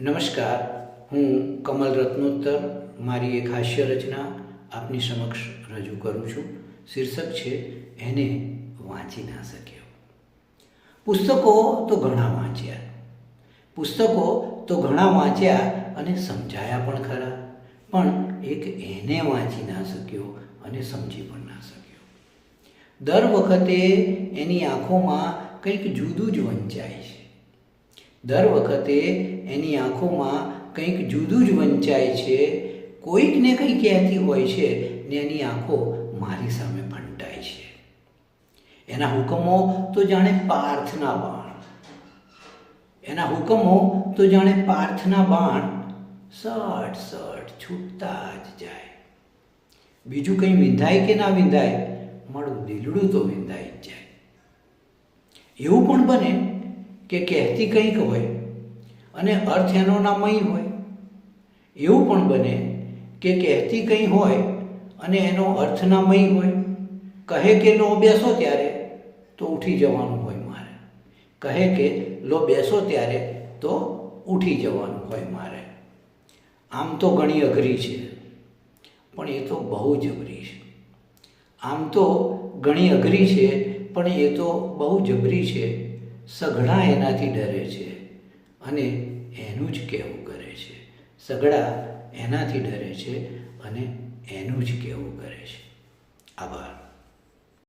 નમસ્કાર, હું કમલ રત્નોત્તર મારી એક હાસ્ય રચના આપની સમક્ષ રજૂ કરું છું. શીર્ષક છે, એને વાંચી ના શક્યો. પુસ્તકો તો ઘણા વાંચ્યા. પુસ્તકો તો ઘણા વાંચ્યા અને સમજાયા પણ ખરા. પણ એક એને વાંચી ના શક્યો અને સમજી પણ ના શક્યો. દર વખતે એની આંખોમાં કંઈક જુદું જ વંચાય છે. દર વખતે એની આંખોમાં કંઈક જુદું જ વંચાય છે કોઈક ને કંઈ કહેતી હોય છે ને એની આંખો મારી સામે ફંટાય છે. એના હુકમો તો જાણે પાર્થના બાણ. એના હુકમો તો જાણે પાર્થના બાણ. સટ સટ છૂટતા જ જાય. બીજું કંઈ વિંધાય કે ના વિંધાય મારું દિલડું તો વિંધાઈ જ જાય. એવું પણ બને કે કહેતી કંઈક હોય અને અર્થ એનો નામય હોય. એવું પણ બને કે કહેતી કંઈ હોય અને એનો અર્થ નામય હોય. કહે કે લો બેસો ત્યારે તો ઉઠી જવાનું હોય મારે. કહે કે લો બેસો ત્યારે તો ઉઠી જવાનું હોય મારે. આમ તો ઘણી અઘરી છે, પણ એ તો બહુ જબરી છે. આમ તો ઘણી અઘરી છે, પણ એ તો બહુ જબરી છે. સઘળા એનાથી ડરે છે અને એનું જ કહેવું કરે છે. સઘળા એનાથી ડરે છે અને એનું જ કહેવું કરે છે. આભાર.